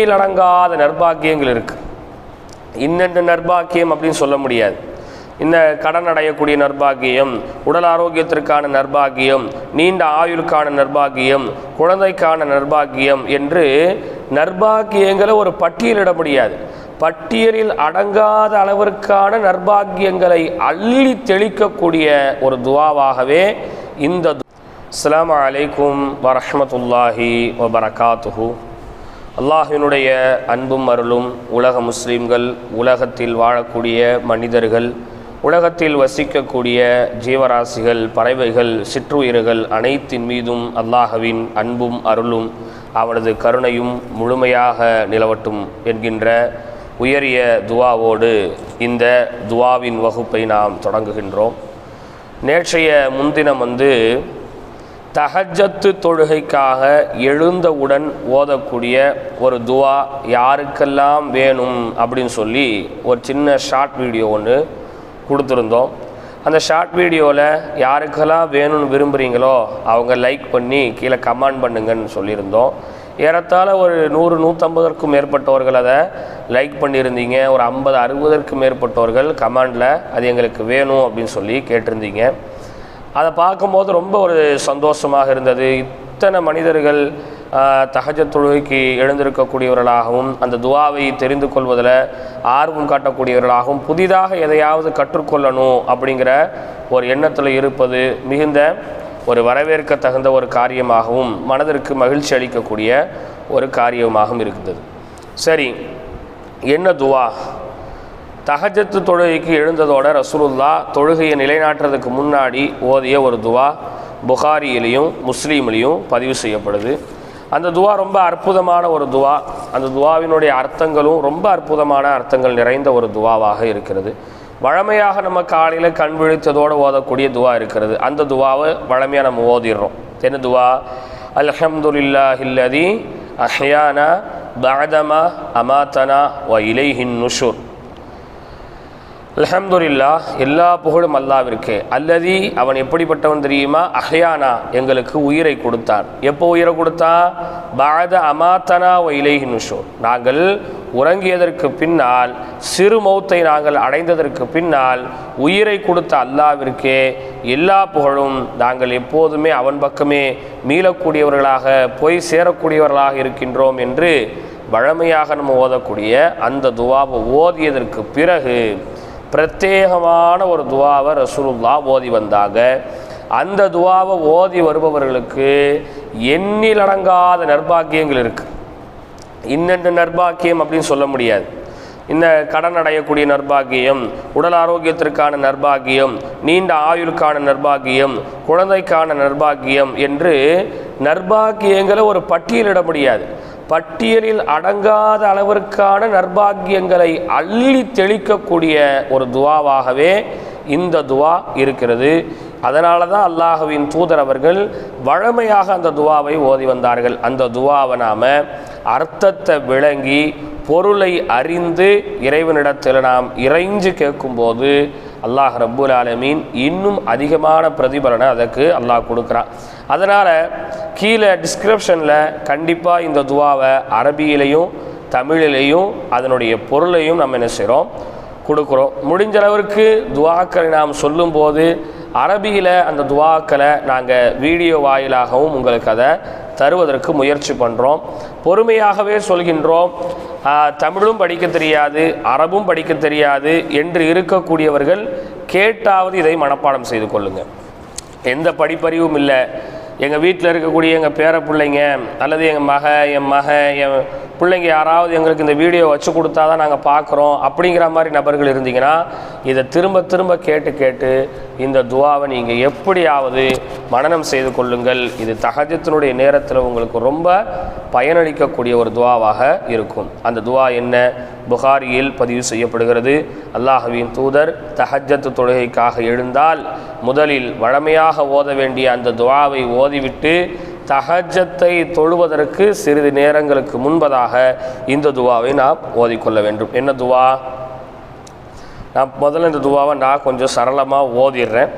எண்ணிலடங்காத நற்பாக்கியங்கள் இருக்குது இன்னென்ன நற்பாக்கியம் அப்படின்னு சொல்ல முடியாது. இந்த கடன் அடையக்கூடிய நற்பாக்கியம் உடல் ஆரோக்கியத்திற்கான நற்பாக்கியம் நீண்ட ஆயுளுக்கான நற்பாக்கியம் குழந்தைக்கான நற்பாக்கியம் என்று நற்பாக்கியங்களை ஒரு பட்டியலிட முடியாது. பட்டியலில் அடங்காத அளவிற்கான நற்பாக்கியங்களை அள்ளி தெளிக்கக்கூடிய ஒரு துவாவாகவே இந்த அஸ்ஸலாமு அலைக்கும் வரமத்துல்லாஹி வபரகாத்துஹு. அல்லாஹினுடைய அன்பும் அருளும் உலக முஸ்லீம்கள் உலகத்தில் வாழக்கூடிய மனிதர்கள் உலகத்தில் வசிக்கக்கூடிய ஜீவராசிகள் பறவைகள் சிற்றுயிர்கள் அனைத்தின் மீதும் அல்லாஹவின் அன்பும் அருளும் அவனது கருணையும் முழுமையாக நிலவட்டும் என்கின்ற உயரிய துவாவோடு இந்த துவாவின் வகுப்பை நாம் தொடங்குகின்றோம். நேற்றைய முன்தினம் வந்து தஹஜத்து தொழுகைக்காக எழுந்தவுடன் ஓதக்கூடிய ஒரு துவா யாருக்கெல்லாம் வேணும் அப்படின்னு சொல்லி ஒரு சின்ன ஷார்ட் வீடியோ ஒன்று கொடுத்துருந்தோம். அந்த ஷார்ட் வீடியோவில் யாருக்கெல்லாம் வேணும்னு விரும்புகிறீங்களோ அவங்க லைக் பண்ணி கீழே கமெண்ட் பண்ணுங்கன்னு சொல்லியிருந்தோம். ஏறத்தாழ ஒரு நூறு நூற்றம்பதற்கும் மேற்பட்டவர்கள் அதை லைக் பண்ணியிருந்தீங்க. ஒரு ஐம்பது அறுபதற்கும் மேற்பட்டவர்கள் கமெண்டில் அது எங்களுக்கு வேணும் அப்படின்னு சொல்லி கேட்டிருந்தீங்க. அதை பார்க்கும்போது ரொம்ப ஒரு சந்தோஷமாக இருந்தது. இத்தனை மனிதர்கள் தகஜ தொழுகைக்கு எழுந்திருக்கக்கூடியவர்களாகவும் அந்த துவாவை தெரிந்து கொள்வதில் ஆர்வம் காட்டக்கூடியவர்களாகவும் புதிதாக எதையாவது கற்றுக்கொள்ளணும் அப்படிங்கிற ஒரு எண்ணத்தில் இருப்பது மிகுந்த ஒரு வரவேற்க தகுந்த ஒரு காரியமாகவும் மனதிற்கு மகிழ்ச்சி அளிக்கக்கூடிய ஒரு காரியமாகவும் இருந்தது. சரி என்ன துவா? தகஜத்து தொழுகைக்கு எழுந்ததோட ரசூலுல்லா தொழுகையை நிலைநாட்டுறதுக்கு முன்னாடி ஓதிய ஒரு துவா புகாரியிலையும் முஸ்லீம்லேயும் பதிவு செய்யப்படுது. அந்த துவா ரொம்ப அற்புதமான ஒரு துவா. அந்த துவாவினுடைய அர்த்தங்களும் ரொம்ப அற்புதமான அர்த்தங்கள் நிறைந்த ஒரு துவாவாக இருக்கிறது. வழமையாக நம்ம காலையில் கண் விழித்ததோடு ஓதக்கூடிய துவா இருக்கிறது. அந்த துவாவை வழமையாக நம்ம ஓதிடுறோம். என்ன துவா? அல்ஹம்துலில்லாஹில்லதி அஹ்யானா பஅதமா அமாத்தனா வ இலைஹின் நுஷூர். அல்ஹம்துலில்லா எல்லா புகழும் அல்லாவிற்கு. அல்லதி அவன் எப்படிப்பட்டவன் தெரியுமா? அஹ்யானா எங்களுக்கு உயிரை கொடுத்தான். எப்போ உயிரை கொடுத்தான் பாத அமாத்தனா வ இலைஹி நாங்கள் உறங்கியதற்கு பின்னால் சிறு மௌத்தை நாங்கள் அடைந்ததற்கு பின்னால் உயிரை கொடுத்த அல்லாவிற்கே எல்லா புகழும் நாங்கள் எப்போதுமே அவன் பக்கமே மீளக்கூடியவர்களாக போய் சேரக்கூடியவர்களாக இருக்கின்றோம் என்று வழமையாக நம்ம ஓதக்கூடிய அந்த துவாவை ஓதியதற்கு பிறகு பிரத்யேகமான ஒரு துவாவை ரசூலுல்லா ஓதி வந்தாங்க. அந்த துவாவை ஓதி வருபவர்களுக்கு எண்ணிலடங்காத நற்பாக்கியங்கள் இருக்குது இன்னென்ன நற்பாக்கியம் அப்படின்னு சொல்ல முடியாது. இந்த கடன் அடையக்கூடிய நற்பாக்கியம் உடல் ஆரோக்கியத்திற்கான நற்பாக்கியம் நீண்ட ஆயுளுக்கான நற்பாக்கியம் குழந்தைக்கான நற்பாக்கியம் என்று நற்பாக்கியங்களை ஒரு பட்டியலிட முடியாது. பட்டியலில் அடங்காத அளவிற்கான நர்பாகியங்களை அள்ளி தெளிக்கக்கூடிய ஒரு துவாவாகவே இந்த துவா இருக்கிறது. அதனால தான் அல்லாஹுவின் தூதர் அவர்கள் வழமையாக அந்த துவாவை ஓதி வந்தார்கள். அந்த துவாவை நாம் அர்த்தத்தை விளங்கி பொருளை அறிந்து இறைவனிடத்தில் நாம் இறைஞ்சு கேட்கும்போது அல்லாஹ் ரப்புல் ஆலமீன் இன்னும் அதிகமான பிரதிபலனை அதற்கு அல்லாஹ் கொடுக்குறான். அதனால் கீழே டிஸ்கிரிப்ஷனில் கண்டிப்பாக இந்த துவாவை அரபியிலையும் தமிழிலையும் அதனுடைய பொருளையும் நம்ம என்ன செய்கிறோம் கொடுக்குறோம். முடிஞ்ச அளவிற்கு துவாக்களை நாம் சொல்லும்போது அரபியில் அந்த துவாக்களை நாங்கள் வீடியோ வாயிலாகவும் உங்களுக்கு அதை தருவதற்கு முயற்சி பண்ணுறோம் பொறுமையாகவே சொல்கின்றோம். தமிழும் படிக்க தெரியாது அரபும் படிக்க தெரியாது என்று இருக்கக்கூடியவர்கள் கேட்டாவது இதை மனப்பாடம் செய்து கொள்ளுங்கள் எந்த படிப்பறிவும் இல்லை. எங்கள் வீட்டில் இருக்கக்கூடிய எங்கள் பேர பிள்ளைங்க அல்லது எங்கள் மக என் மக என் பிள்ளைங்க யாராவது எங்களுக்கு இந்த வீடியோ வச்சு கொடுத்தா தான் நாங்கள் பார்க்குறோம் அப்படிங்கிற மாதிரி நபர்கள் இருந்தீங்கன்னா இதை திரும்ப திரும்ப கேட்டு கேட்டு இந்த துவாவை நீங்கள் எப்படியாவது மனநம் செய்து கொள்ளுங்கள். இது தகஜத்தினுடைய நேரத்தில் உங்களுக்கு ரொம்ப பயனளிக்கக்கூடிய ஒரு துவாவாக இருக்கும். அந்த துவா என்ன? புகாரியில் பதிவு செய்யப்படுகிறது. அல்லாஹுவின் தூதர் தஹஜத்து தொழுகைக்காக எழுந்தால் முதலில் வழமையாக ஓத வேண்டிய அந்த துவாவை ஓதிவிட்டு தஹஜத்தை தொழுவதற்கு சிறிது நேரங்களுக்கு முன்பதாக இந்த துவாவை நாம் ஓதிக்கொள்ள வேண்டும். என்ன துவா? நான் முதல்ல இந்த துவாவை நான் கொஞ்சம் சரளமாக ஓதிடுறேன்.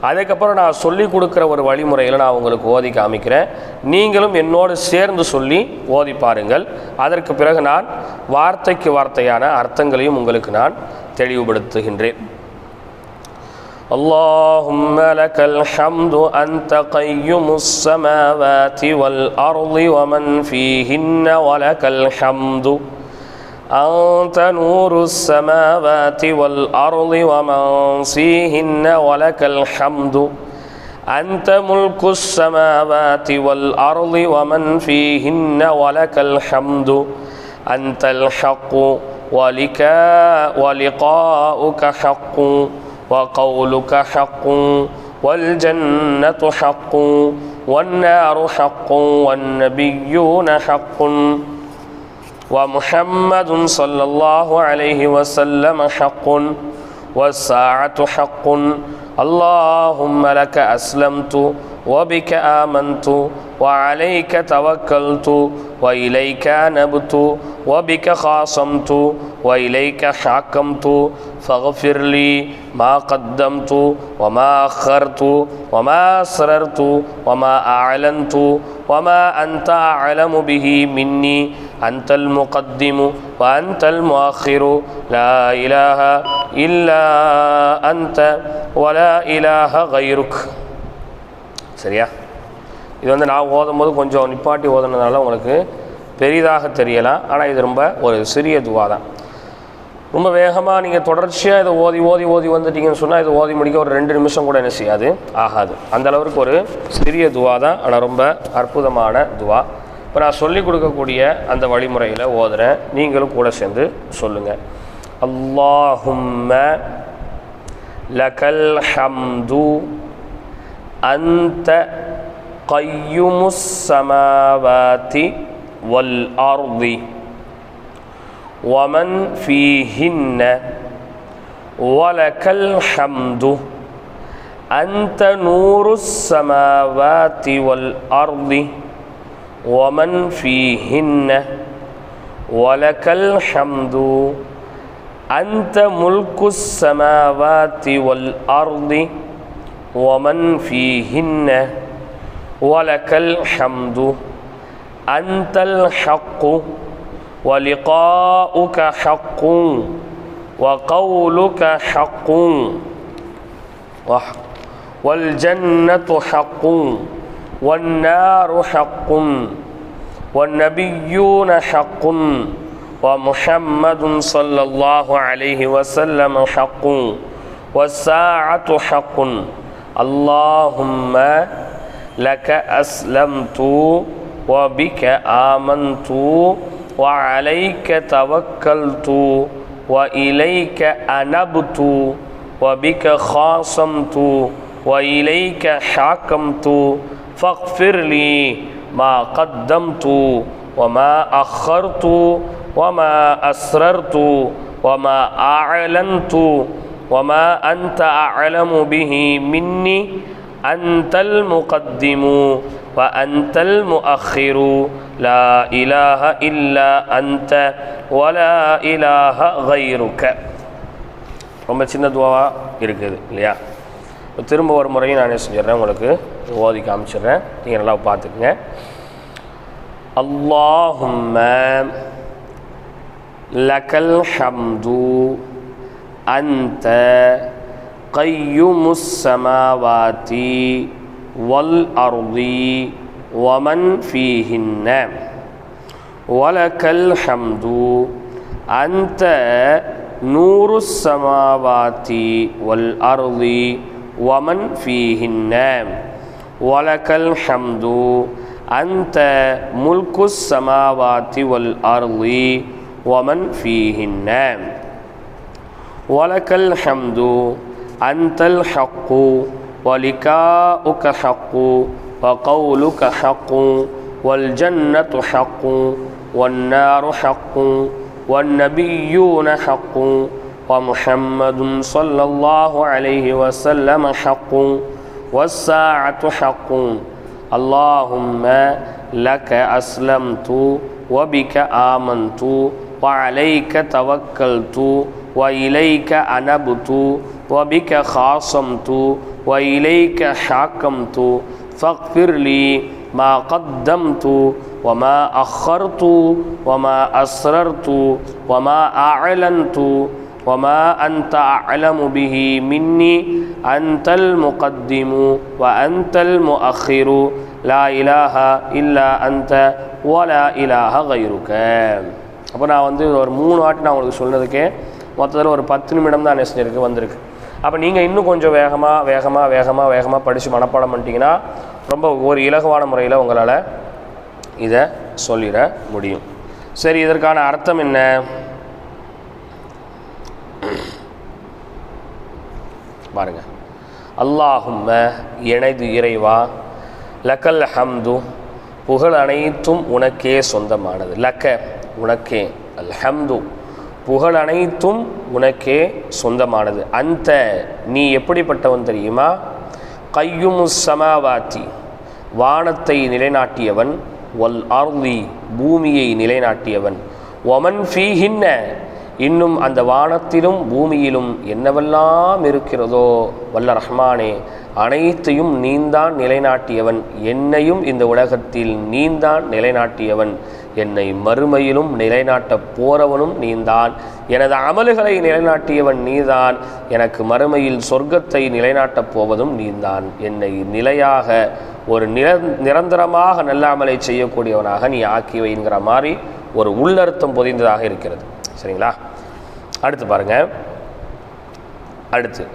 அதுக்கப்புறம் நான் சொல்லி கொடுக்குற ஒரு வழிமுறையில் நான் உங்களுக்கு ஓதி காமிக்கிறேன். நீங்களும் என்னோடு சேர்ந்து சொல்லி ஓதி பாருங்கள். அதற்கு பிறகு நான் வார்த்தைக்கு வார்த்தையான அர்த்தங்களையும் உங்களுக்கு நான் தெளிவுபடுத்துகின்றேன். اللهم لك الحمد أنت قيم السماوات والأرض ومن فيهن ولك الحمد. أنت نور السماوات والأرض ومن فيهن ولك الحمد. أنت ملك السماوات والأرض ومن فيهن ولك الحمد. أنت الحق ولقاؤك حق. وقولك حق والجنة حق والنار حق والنبيون حق ومحمد صلى الله عليه وسلم حق والساعة حق اللهم لك أسلمت وبك آمنت وعليك توكلت وإليك نبت وبك خاصمت وإليك حاكمت فاغفر لي ما قدمت وما أخرت وما أسررت وما أعلنت وما أنت أعلم به مني أنت المقدم وأنت المؤخر لا إله إلا أنت ولا إله غيرك சரியா? இது வந்து நான் ஓதும் போது கொஞ்சம் நிப்பாட்டி ஓதுனதுனால உங்களுக்கு பெரிதாக தெரியலாம் ஆனால் இது ரொம்ப ஒரு சிறிய துவா தான். ரொம்ப வேகமாக நீங்கள் தொடர்ச்சியாக இதை ஓதி ஓதி ஓதி வந்துட்டீங்கன்னு சொன்னால் இது ஓதி முடிக்க ஒரு ரெண்டு நிமிஷம் கூட என்ன செய்யாது. ஆகாது. அந்த அளவுக்கு ஒரு சிறிய துவா தான். ஆனால் ரொம்ப அற்புதமான துவா. இப்போ நான் சொல்லிக் கொடுக்கக்கூடிய அந்த வழிமுறையில் ஓதுறேன். நீங்களும் கூட சேர்ந்து சொல்லுங்கள் அல்லாஹும்ம லகல் ஹம்து أنت قيم السماوات والأرض ومن فيهن ولك الحمد. أنت نور السماوات والأرض ومن فيهن ولك الحمد. أنت ملك السماوات والأرض ومن فيهن ولك الحمد. أنت الحق ولقاؤك حق وقولك حق والجنة حق والنار حق والنبيون حق ومحمد صلى الله عليه وسلم حق والساعة حق اللهم لك أسلمت وبك آمنت وعليك توكلت وإليك أنبت وبك خاصمت وإليك حاكمت فاغفر لي ما قدمت وما أخرت وما أسررت وما أعلنت وما أنت أعلم به مني أنت المقدم وأنت المؤخر لا إله إلا أنت ولا إله غيرك ரொம்ப சின்ன துவாவாக இருக்குது இல்லையா இப்போ திரும்ப ஒரு முறையும் நான் என்ன செஞ்சிடுறேன் உங்களுக்கு ஓதி காமிச்சிடுறேன் நீங்கள் நல்லா பார்த்துக்குங்க அல்லாஹும்ம லக்கல் ஹம்து أنت قيم السماوات والأرض ومن فيهن. ولك الحمد. أنت نور السماوات والأرض ومن فيهن. ولك الحمد. أنت ملك السماوات والأرض ومن فيهن. ولك الحمد أنت الحق ولكاؤك حق وقولك حق والجنة حق والنار حق والنبيون حق ومحمد صلى الله عليه وسلم حق والساعة حق. اللهم لك أسلمت وبك آمنت وعليك توكلت وإليك أنبت وبك خاصمت وإليك حاكمت فاغفر لي ما قدمت وما أخرت وما أسررت وما أعلنت وما أنت أعلم به مني أنت المقدم وأنت المؤخر لا إله إلا أنت ولا إله غيرك அப்போ நான் வந்து ஒரு மூணு வாட்டி நான் உங்களுக்கு சொன்னதுக்கே மொத்தத்தில் ஒரு பத்து நிமிடம் தான் என்ன செஞ்சிருக்கு வந்திருக்கு. அப்போ நீங்கள் இன்னும் கொஞ்சம் வேகமாக வேகமாக வேகமாக வேகமாக படித்து மனப்பாடம் பண்ணிட்டீங்கன்னா ரொம்ப ஒரு இலகுவான முறையில் உங்களால் இதை சொல்லிட முடியும். சரி இதற்கான அர்த்தம் என்ன? பாருங்க. அல்லாஹும்ம எனது இறைவா லக்கல் ஹம்து புகழ் அனைத்தும் உனக்கே சொந்தமானது. லக்க. உனக்கே. அல்ஹம்து. புகழ் அனைத்தும் உனக்கே சொந்தமானது. அந்த நீ எப்படிப்பட்டவன் தெரியுமா? கையுமு சமாவாத்தி. வானத்தை நிலைநாட்டியவன். ஒல் அர்தி பூமியை நிலைநாட்டியவன். ஒமன் ஃபீஹின்ன. இன்னும் அந்த வானத்திலும் பூமியிலும் என்னவெல்லாம் இருக்கிறதோ வல்ல ரஹ்மானே அனைத்தையும் நீந்தான் நிலைநாட்டியவன். என்னையும் இந்த உலகத்தில் நீந்தான் நிலைநாட்டியவன். என்னை மறுமையிலும் நிலைநாட்டப் போறவனும் நீந்தான். எனது அமல்களை நிலைநாட்டியவன் நீதான். எனக்கு மறுமையில் சொர்க்கத்தை நிலைநாட்டப் போவதும் நீந்தான். என்னை நிலையாக ஒரு நிர நிரந்தரமாக நல்ல அமலை செய்யக்கூடியவனாக நீ ஆக்கி வைங்கிற மாதிரி ஒரு உள்ளர்த்தம் பொதிந்ததாக இருக்கிறது. சரிங்களா? அடுத்து பாருங்க. அடுத்து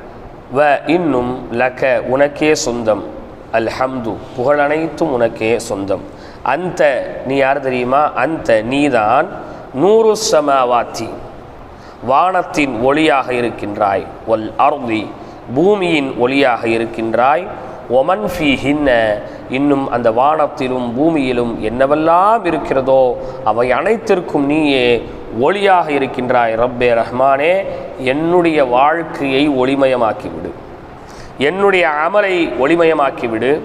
வ இன்னும் லக்க உனக்கே சொந்தம். அல்ஹம்து புகழ் அனைத்தும் உனக்கே சொந்தம். அந்த நீ யார் தெரியுமா? அந்த நீதான் நூறு சமாவாத்தி வானத்தின் ஒளியாக இருக்கின்றாய். ஒல் அருதி பூமியின் ஒளியாக இருக்கின்றாய். ஒமன் ஃபி ஹின்ன இன்னும் அந்த வானத்திலும் பூமியிலும் என்னவெல்லாம் இருக்கிறதோ அவை அனைத்திற்கும் நீயே ஒளியாக இருக்கின்றாய். ரப்பே ரஹ்மானே என்னுடைய வாழ்க்கையை ஒளிமயமாக்கிவிடு. என்னுடைய அமலை ஒளிமயமாக்கிவிடு.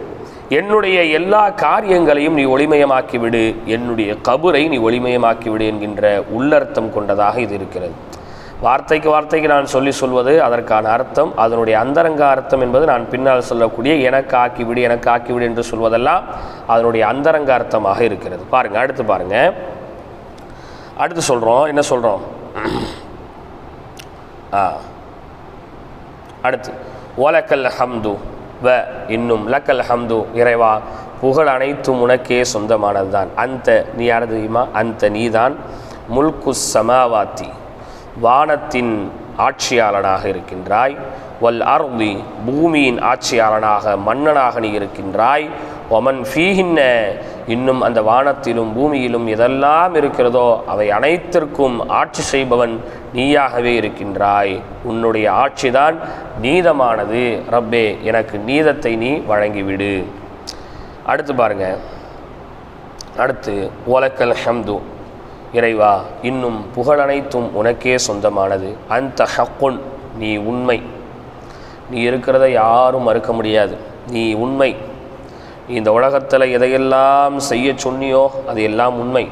என்னுடைய எல்லா காரியங்களையும் நீ ஒளிமயமாக்கிவிடு. என்னுடைய கபுரை நீ ஒளிமயமாக்கிவிடு என்கின்ற உள்ளர்த்தம் கொண்டதாக இது இருக்கிறது. வார்த்தைக்கு வார்த்தைக்கு நான் சொல்லி சொல்வது அதற்கான அர்த்தம். அதனுடைய அந்தரங்க அர்த்தம் என்பது நான் பின்னால் சொல்லக்கூடிய எனக்கு ஆக்கிவிடு எனக்கு ஆக்கிவிடு என்று சொல்வதெல்லாம் அதனுடைய அந்தரங்க அர்த்தமாக இருக்கிறது. பாருங்க அடுத்து பாருங்க. அடுத்து சொல்கிறோம் என்ன சொல்கிறோம் ஆ. அடுத்து ஓலக்கல் ஹம்து. வ இன்னும் லக்கல் ஹம்து இறைவா புகழ் அனைத்தும் உனக்கே சொந்தமானதுதான். அந்த நீ யார் தெரியுமா? அந்த நீதான் முல்கு சமாவாத்தி வானத்தின் ஆட்சியாளனாக இருக்கின்றாய். வல் அர்தி பூமியின் ஆட்சியாளனாக மன்னனாக நீ இருக்கின்றாய். ஒமன் ஃபீஹின்ன இன்னும் அந்த வானத்திலும் பூமியிலும் எதெல்லாம் இருக்கிறதோ அவை அனைத்திற்கும் ஆட்சி செய்பவன் நீயாகவே இருக்கின்றாய். உன்னுடைய ஆட்சிதான் நீதமானது. ரப்பே எனக்கு நீதத்தை நீ வழங்கிவிடு. அடுத்து பாருங்க. அடுத்து ஓலக்கல் ஹம்து. இறைவா இன்னும் புகழ் அனைத்தும் உனக்கே சொந்தமானது. அந்த ஹக்குன். நீ உண்மை. நீ இருக்கிறத யாரும் மறுக்க முடியாது. நீ உண்மை. இந்த உலகத்தில் எதையெல்லாம் செய்ய சொன்னியோ அது எல்லாம் உண்மை.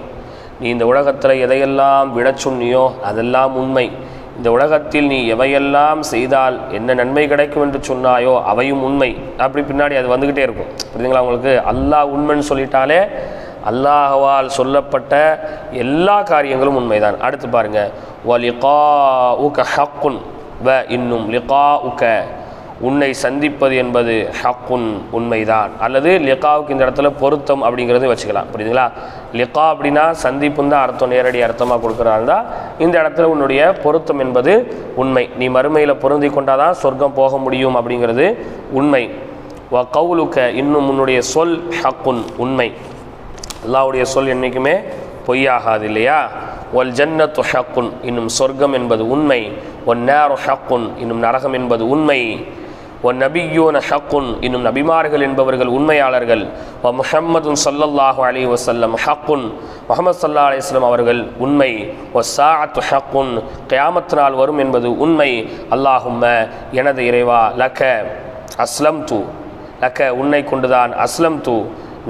நீ இந்த உலகத்தில் எதையெல்லாம் விடச் சொன்னியோ அதெல்லாம் உண்மை. இந்த உலகத்தில் நீ எவையெல்லாம் செய்தால் என்ன நன்மை கிடைக்கும் என்று சொன்னாயோ அவையும் உண்மை. அப்படி பின்னாடி அது வந்துக்கிட்டே இருக்கும். புரியுதுங்களா உங்களுக்கு? அல்லாஹ் உண்மைன்னு சொல்லிட்டாலே அல்லாஹவால் சொல்லப்பட்ட எல்லா காரியங்களும் உண்மைதான். அடுத்து பாருங்கள் வ லிகா உக ஹக்குன் வ இன்னும் லிகா உக உன்னை சந்திப்பது என்பது ஹக்குன் உண்மைதான். அல்லது லிகாவுக்கு இந்த இடத்துல பொருத்தம் அப்படிங்கிறது வச்சுக்கலாம். புரியுதுங்களா? லிகா அப்படின்னா சந்திப்புன்னு தான் அர்த்தம் நேரடி அர்த்தமாக கொடுக்குறாருந்தா இந்த இடத்துல உன்னுடைய பொருத்தம் என்பது உண்மை. நீ மறுமையில் பொருந்தி கொண்டாதான் சொர்க்கம் போக முடியும் அப்படிங்கிறது உண்மை. வ கவுலுக்க இன்னும் உன்னுடைய சொல் ஹக்குன் உண்மை. அல்லாவுடைய சொல் என்றைக்குமே பொய்யாகாது இல்லையா? ஒல் ஜன்னத்து ஹக்குன் இன்னும் சொர்க்கம் என்பது உண்மை. ஒன் நேரு ஹக்குன் இன்னும் நரகம் என்பது உண்மை. ஒன் நபியூன ஹக்குன் இன்னும் நபிமார்கள் என்பவர்கள் உண்மையாளர்கள். ஒ முஹம்மதுன் சல்லல்லாஹு அலி வசல்லம் ஹக்குன் முகமது சல்லா அலிஸ்லாம் அவர்கள் உண்மை. ஒ சாஅத்து ஹக்குன் கயாமத்து நாள் வரும் என்பது உண்மை. அல்லாஹும்ம எனது இறைவா லக்க அஸ்லம் து லக்க உன்னை கொண்டுதான் அஸ்லம் தூ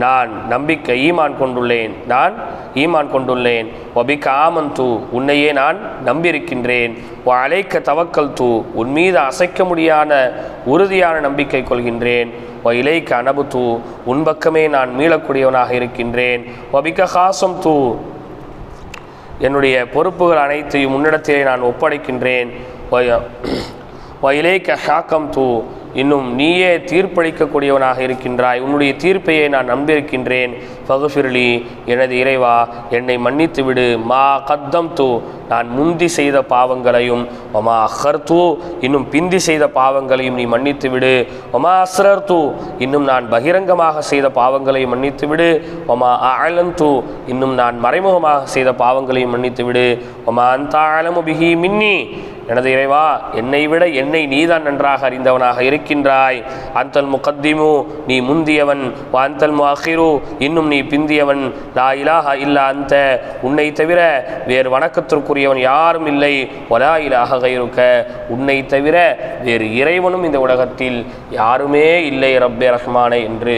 நான் நம்பிக்கை ஈமான் கொண்டுள்ளேன். நான் ஈமான் கொண்டுள்ளேன். ஒபிக்க தூ உன்னையே நான் நம்பியிருக்கின்றேன். ஓ அலைக்க தவக்கல் தூ உன் மீது அசைக்க முடியாத உறுதியான நம்பிக்கை கொள்கின்றேன். ஓ இலைக்க அனபு தூ உன் பக்கமே நான் மீளக்கூடியவனாக இருக்கின்றேன். ஒபிக்க ஹாசம் தூ என்னுடைய பொறுப்புகள் அனைத்தையும் உன்னிடத்திலே நான் ஒப்படைக்கின்றேன். வய- வயலேக்க ஹாக்கம் தூ இன்னும் நீயே தீர்ப்பளிக்கக்கூடியவனாக இருக்கின்றாய். உன்னுடைய தீர்ப்பையே நான் நம்பியிருக்கின்றேன். பகுஃபிர்லி எனது இறைவா என்னை மன்னித்து விடு மா கத்தம் தூ நான் முந்தி செய்த பாவங்களையும் ஒமா அஹர் தூ இன்னும் பிந்தி செய்த பாவங்களையும் நீ மன்னித்து விடு ஒமா அஸ்ரர் தூ இன்னும் நான் பகிரங்கமாக செய்த பாவங்களையும் மன்னித்து விடு ஒமா ஆலன் தூ இன்னும் நான் மறைமுகமாக செய்த பாவங்களையும் மன்னித்து விடு ஒமா அந்த ஆழமு பிஹி மின்னி எனது இறைவா என்னை விட என்னை நீதான் நன்றாக அறிந்தவனாக இருக்கின்றாய். அந்தல் முகத்திமு நீ முந்தியவன். அந்தல் முஅஹிரு இன்னும் நீ பிந்தியவன். லா இலாக இல்லா அந்த உன்னை தவிர வேறு வணக்கத்திற்குரியவன் யாரும் இல்லை. ஒலா இலாக கைருக்க உன்னை தவிர வேறு இறைவனும் இந்த உலகத்தில் யாருமே இல்லை ரப்பே ரஹ்மானே என்று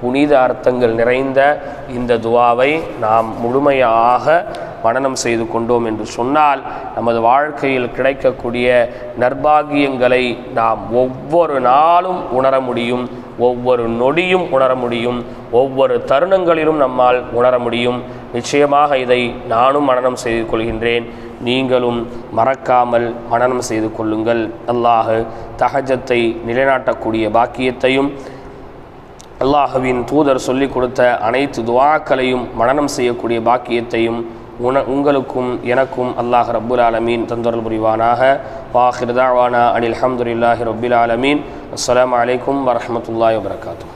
புனித அர்த்தங்கள் நிறைந்த இந்த துவாவை நாம் முழுமையாக மனனம் செய்து கொண்டோம் என்று சொன்னால் நமது வாழ்க்கையில் கிடைக்கக்கூடிய நற்பாகியங்களை நாம் ஒவ்வொரு நாளும் உணர முடியும் ஒவ்வொரு நொடியும் உணர முடியும் ஒவ்வொரு தருணங்களிலும் நம்மால் உணர முடியும். நிச்சயமாக இதை நானும் மனனம் செய்து கொள்கின்றேன். நீங்களும் மறக்காமல் மனனம் செய்து கொள்ளுங்கள். அல்லாஹு தகஜத்தை நிலைநாட்டக்கூடிய பாக்கியத்தையும் அல்லாஹுவின் தூதர் சொல்லிக் கொடுத்த அனைத்து துவாக்களையும் மனனம் செய்யக்கூடிய பாக்கியத்தையும் உன உங்களுக்கும் எனக்கும் அல்லாஹ் ரப்புல் ஆலமீன் தந்தொருள் புரிவானாக. வாஹிர்தாவானா அனில் அஹமதுல்லாஹி ரபுல் ஆலமீன். அஸ்லாம் வலைக்கம் வரமத்துல்லாய் வரகாத்தூ